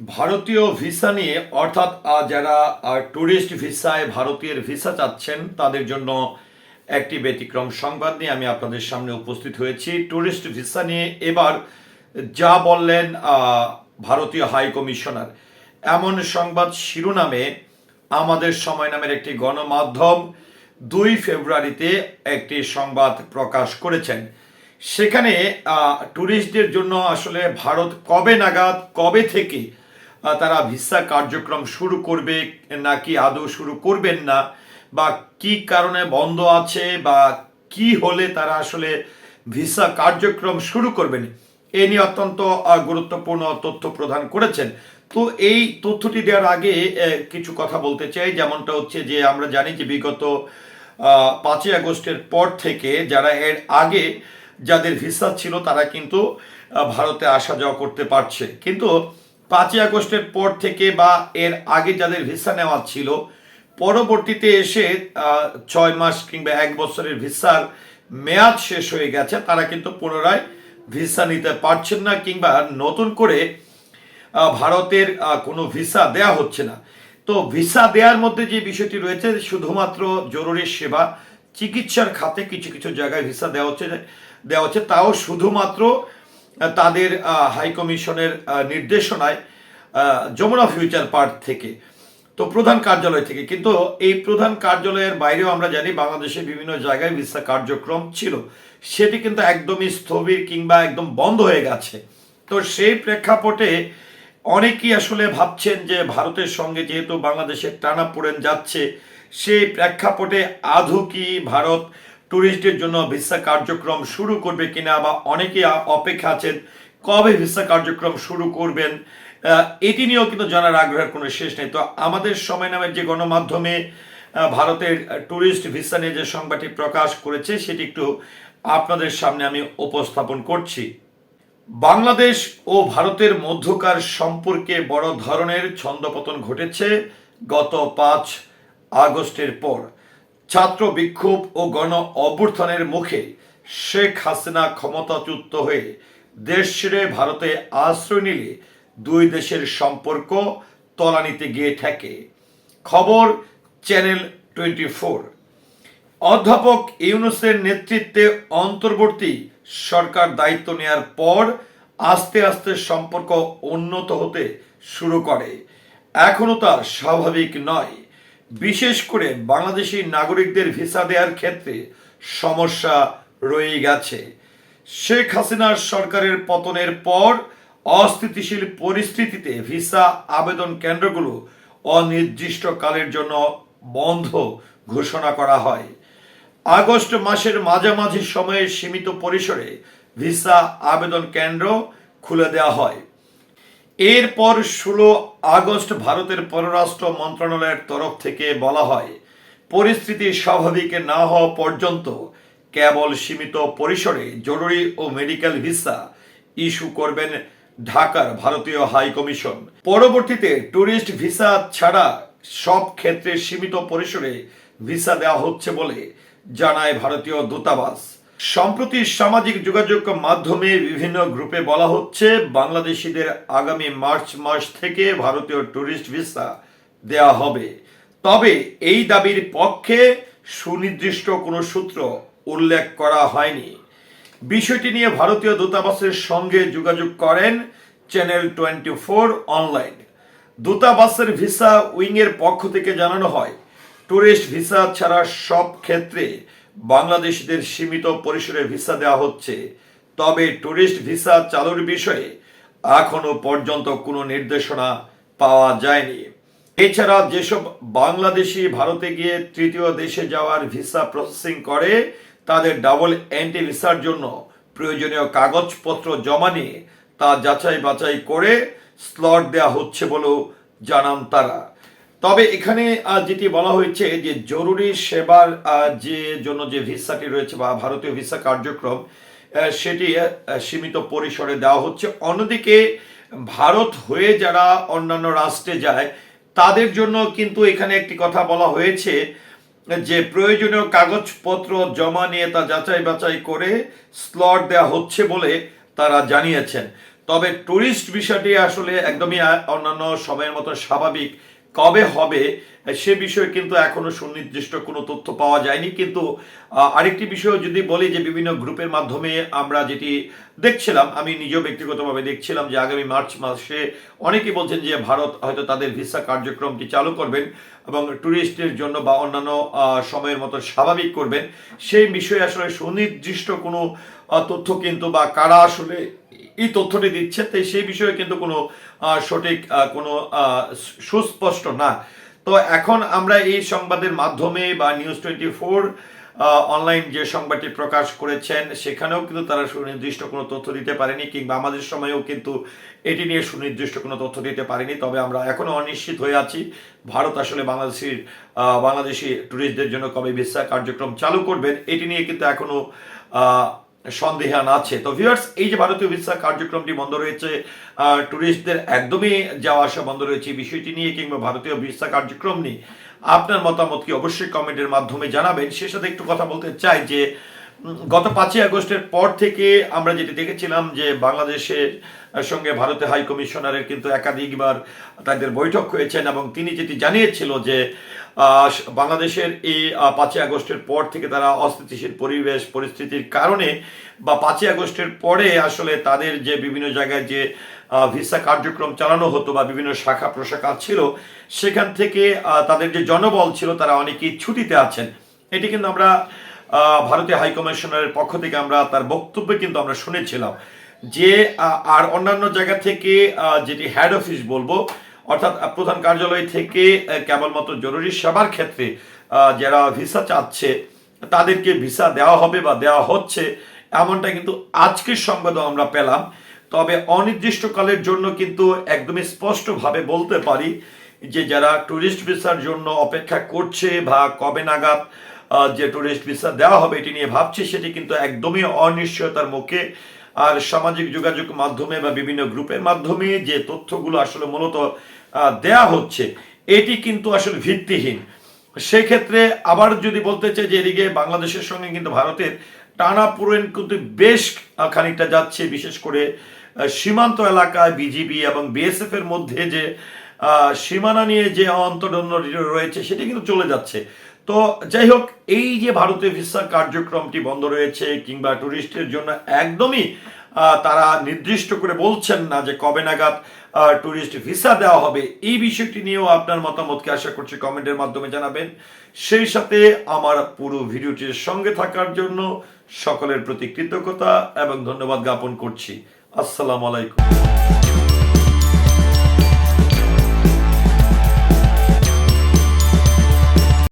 ভারতীয় ভিসা নিয়ে, অর্থাৎ যারা ট্যুরিস্ট ভিসায় ভারতীয় ভিসা চাচ্ছেন, তাদের জন্য একটি ব্যতিক্রম সংবাদ নিয়ে আমি আপনাদের সামনে উপস্থিত হয়েছি। ট্যুরিস্ট ভিসা নিয়ে এবার যা বললেন ভারতীয় হাই কমিশনার এমন সংবাদ শিরোনামে আমাদের সময় নামের একটি গণমাধ্যম দুই ফেব্রুয়ারিতে একটি সংবাদ প্রকাশ করেছেন। সেখানে ট্যুরিস্টদের জন্য আসলে ভারত কবে নাগাদ, কবে থেকে তারা ভিসা কার্যক্রম শুরু করবে নাকি আদৌ শুরু করবেন না? বা কি কারণে বন্ধ আছে? বা কি হলে তারা আসলে ভিসা কার্যক্রম শুরু করবেন? এ নিয়ে অত্যন্ত গুরুত্বপূর্ণ তথ্য প্রদান করেছেন। তো এই তথ্যটি দেওয়ার আগে কিছু কথা বলতে চাই। যেমনটা হচ্ছে যে, আমরা জানি যে বিগত পাঁচই আগস্টের পর থেকে যারা এর আগে যাদের ভিসা ছিল, তারা কিন্তু ভারতে আসা যাওয়া করতে পারছে। কিন্তু পাঁচই আগস্টের পর থেকে বা এর আগে যাদের ভিসা নেওয়া ছিল, পরবর্তীতে এসে ছয় মাস কিংবা এক বছরের ভিসার মেয়াদ শেষ হয়ে গেছে, তারা কিন্তু পুনরায় ভিসা নিতে পারছেন না কিংবা নতুন করে ভারতের কোনো ভিসা দেয়া হচ্ছে না। তো ভিসা দেওয়ার মধ্যে যে বিষয়টি রয়েছে, শুধুমাত্র জরুরি সেবা, চিকিৎসার খাতে কিছু কিছু জায়গায় ভিসা দেওয়া হচ্ছে দেওয়া হচ্ছে, তাও শুধুমাত্র তাদের আহ, হাই কমিশনের নির্দেশনায় যমুনা ফিউচার পার্ক থেকে তো প্রধান কার্যালয় থেকে। কিন্তু এই প্রধান কার্যালয়ের বাইরেও আমরা জানি বাংলাদেশে বিভিন্ন জায়গায় ভিসা কার্যক্রম ছিল। সেটি কিন্তু একদমই স্থবির কিংবা একদম বন্ধ হয়ে গেছে। তো সেই প্রেক্ষাপটে অনেকেই আসলে ভাবছেন যে ভারতের সঙ্গে যেহেতু বাংলাদেশের টানা পড়েন যাচ্ছে সেই প্রেক্ষাপটে আধু কি ভারত ট্যুরিস্টদের জন্য ভিসা কার্যক্রম শুরু করবে কিনা বা অনেকে অপেক্ষা আছেন, কবে ভিসা কার্যক্রম শুরু করবেন এটি নিয়েও কিন্তু জানার আগ্রহের কোনো শেষ নেই। তো আমাদের সময় নামের যে গণমাধ্যমে ভারতের ট্যুরিস্ট ভিসা নিয়ে যে সংবাদটি প্রকাশ করেছে, সেটি একটু আপনাদের সামনে আমি উপস্থাপন করছি। বাংলাদেশ ও ভারতের মধ্যকার সম্পর্কে বড় ধরনের ছন্দপতন ঘটেছে গত পাঁচ আগস্টের পর। ছাত্র বিক্ষোভ ও গণ অভ্যুত্থানের মুখে শেখ হাসিনা ক্ষমতাচ্যুত হয়ে দেশ ছেড়ে ভারতে আশ্রয় নিলে দুই দেশের সম্পর্ক তলানিতে গিয়ে ঠেকে। খবর চ্যানেল টোয়েন্টি ফোর। অধ্যাপক ইউনুসের নেতৃত্বে অন্তর্বর্তী সরকার দায়িত্ব নেয়ার পর আস্তে আস্তে সম্পর্ক উন্নত হতে শুরু করে। এখনও তা স্বাভাবিক নয়। বিশেষ করে বাংলাদেশি নাগরিকদের ভিসা দেওয়ার ক্ষেত্রে সমস্যা রয়ে গেছে। শেখ হাসিনার সরকারের পতনের পর অস্থিতিশীল পরিস্থিতিতে ভিসা আবেদন কেন্দ্রগুলো অনির্দিষ্টকালের জন্য বন্ধ ঘোষণা করা হয়। আগস্ট মাসের মাঝামাঝি সময়ে সীমিত পরিসরে ভিসা আবেদন কেন্দ্র খুলে দেওয়া হয়। এরপর ষোলো আগস্ট ভারতের পররাষ্ট্র মন্ত্রণালয়ের তরফ থেকে বলা হয়, পরিস্থিতি স্বাভাবিক না হওয়া পর্যন্ত কেবল সীমিত পরিসরে জরুরি ও মেডিকেল ভিসা ইস্যু করবেন ঢাকার ভারতীয় হাই কমিশন। পরবর্তীতে ট্যুরিস্ট ভিসা ছাড়া সব ক্ষেত্রে সীমিত পরিসরে ভিসা দেওয়া হচ্ছে বলে জানায় ভারতীয় দূতাবাস। সম্প্রতি সামাজিক যোগাযোগ মাধ্যমে বিভিন্ন গ্রুপে বলা হচ্ছে, বাংলাদেশিদের আগামী মার্চ মাস থেকে ভারতীয় ট্যুরিস্ট ভিসা দেওয়া হবে। তবে এই দাবির পক্ষে সুনির্দিষ্ট কোনো সূত্র উল্লেখ করা হয়নি। বিষয়টি নিয়ে ভারতীয় দূতাবাসের সঙ্গে যোগাযোগ করেন চ্যানেল টোয়েন্টি ফোর অনলাইন দূতাবাসের ভিসা উইংয়ের পক্ষ থেকে জানানো হয়, ট্যুরিস্ট ভিসা ছাড়া সব ক্ষেত্রে বাংলাদেশিদের সীমিত পরিসরে ভিসা দেওয়া হচ্ছে। তবে ট্যুরিস্ট ভিসা চালুর বিষয়ে এখনও পর্যন্ত কোনো নির্দেশনা পাওয়া যায়নি। এছাড়া যেসব বাংলাদেশি ভারতে গিয়ে তৃতীয় দেশে যাওয়ার ভিসা প্রসেসিং করে, তাদের ডাবল এন্টি ভিসার জন্য প্রয়োজনীয় কাগজপত্র জমা নিয়ে তা যাচাই বাছাই করে স্লট দেওয়া হচ্ছে বলেও জানান তারা। তবে এখানে যেটি বলা হয়েছে যে জরুরি সেবার যে জন্য যে ভিসাটি রয়েছে বা ভারতীয় ভিসা কার্যক্রম সেটি সীমিত পরিসরে দেওয়া হচ্ছে। অন্যদিকে, ভারত হয়ে যারা অন্যান্য রাষ্ট্রে যায়, তাদের জন্য কিন্তু এখানে একটি কথা বলা হয়েছে যে প্রয়োজনীয় কাগজপত্র জমা নিয়ে তা যাচাই বাছাই করে স্লট দেওয়া হচ্ছে বলে তারা জানিয়েছেন। তবে টুরিস্ট বিষয়টি আসলে একদমই অন্যান্য সময়ের মতো স্বাভাবিক। কবে হবে, সে বিষয়ে কিন্তু এখনও সুনির্দিষ্ট কোনো তথ্য পাওয়া যায়নি। কিন্তু আরেকটি বিষয় যদি বলি যে বিভিন্ন গ্রুপের মাধ্যমে আমরা যেটি দেখছিলাম, আমি নিজেও ব্যক্তিগতভাবে দেখছিলাম যে আগামী মার্চ মাসে অনেকেই বলছেন যে ভারত হয়তো তাদের ভিসা কার্যক্রমটি চালু করবেন এবং ট্যুরিস্টের জন্য বা অন্যান্য সময়ের মতো স্বাভাবিক করবেন। সেই বিষয়ে আসলে সুনির্দিষ্ট কোনো তথ্য কিন্তু বা কারা আসলে এই তথ্যটি দিচ্ছে তাই সেই বিষয়ে কিন্তু কোনো সঠিক কোনো সুস্পষ্ট না। তো এখন আমরা এই সংবাদের মাধ্যমে বা নিউজ টোয়েন্টি ফোর অনলাইন যে সংবাদটি প্রকাশ করেছেন সেখানেও কিন্তু তারা সুনির্দিষ্ট কোনো তথ্য দিতে পারেনি কিংবা আমাদের সময়েও কিন্তু এটি নিয়ে সুনির্দিষ্ট কোনো তথ্য দিতে পারেনি। তবে আমরা এখনও অনিশ্চিত হয়ে আছি। ভারত আসলে বাংলাদেশের বাংলাদেশি ট্যুরিস্টদের জন্য কবে ভিসা কার্যক্রম চালু করবেন এটি নিয়ে কিন্তু এখনও আহ, সন্দেহান আছে। তো ভিউয়ার্স এই যে ভারতীয় ভিসা কার্যক্রমটি বন্ধ রয়েছে ট্যুরিস্টদের একদমই যাওয়া আসা বন্ধ রয়েছে বিষয়টি নিয়ে কিংবা ভারতীয় ভিসা কার্যক্রম নিয়ে আপনার মতামত কি অবশ্যই কমেন্টের মাধ্যমে জানাবেন। সে সাথে একটু কথা বলতে চাই যে গত পাঁচই আগস্টের পর থেকে আমরা যেটি দেখেছিলাম যে বাংলাদেশের সঙ্গে ভারতের হাই কমিশনারের কিন্তু একাধিকবার তাদের বৈঠক হয়েছেন এবং তিনি যেটি জানিয়েছিল যে বাংলাদেশের এই পাঁচই আগস্টের পর থেকে তারা অস্থিতিশীল পরিবেশ, পরিস্থিতির কারণে বা পাঁচই আগস্টের পরে আসলে তাদের যে বিভিন্ন জায়গায় যে ভিসা কার্যক্রম চালানো হতো বা বিভিন্ন শাখা প্রশাখা ছিল, সেখান থেকে তাদের যে জনবল ছিল তারা অনেকেই ছুটিতে আছেন। এটি কিন্তু আমরা ভারতীয় হাই কমিশনারের পক্ষ থেকে আমরা তার বক্তব্যে কিন্তু আমরা শুনেছিলাম যে আর অন্যান্য জায়গা থেকে যেটি হেড অফিস বলব, অর্থাৎ প্রধান কার্যালয় থেকে কেবলমাত্র জরুরি সেবার ক্ষেত্রে যারা ভিসা চাচ্ছে, তাদেরকে ভিসা দেওয়া হবে বা দেওয়া হচ্ছে, এমনটা কিন্তু আজকের সংবাদও আমরা পেলাম। তবে অনির্দিষ্টকালের জন্য কিন্তু একদমই স্পষ্টভাবে বলতে পারি যে, যারা ট্যুরিস্ট ভিসার জন্য অপেক্ষা করছে বা কবে নাগাদ যে ট্যুরিস্ট ভিসা দেওয়া হবে, এটি নিয়ে ভাবছে সেটি কিন্তু একদমই অনিশ্চয়তার মুখে। আর সামাজিক যোগাযোগ মাধ্যমে বা বিভিন্ন গ্রুপের মাধ্যমে যে তথ্যগুলো আসলে মূলত দেয়া হচ্ছে, এটি কিন্তু আসলে ভিত্তিহীন। সেক্ষেত্রে আবার যদি বলতে চাই যে এদিকে বাংলাদেশের সঙ্গে কিন্তু ভারতের টানা পুরন কিন্তু বেশ খানিকটা যাচ্ছে, বিশেষ করে সীমান্ত এলাকায় বিজিবি এবং বিএসএফ এর মধ্যে যে সীমানা নিয়ে যে অন্তর্দ্বন্দ্ব রয়েছে, সেটি কিন্তু চলে যাচ্ছে। তো যাই হোক এই যে ভারতীয় ভিসা কার্যক্রমটি বন্ধ রয়েছে কিংবা ট্যুরিস্টের জন্য একদমই তারা নির্দিষ্ট করে বলছেন না যে কবে নাগাদ ট্যুরিস্ট ভিসা দেওয়া হবে। এই বিষয়টি নিয়েও আপনার মতামতকে আশা করছি কমেন্টের মাধ্যমে জানাবেন। সেই সাথে আমার পুরো ভিডিওটির সঙ্গে থাকার জন্য সকলের প্রতি কৃতজ্ঞতা এবং ধন্যবাদ জ্ঞাপন করছি। আসসালামু আলাইকুম।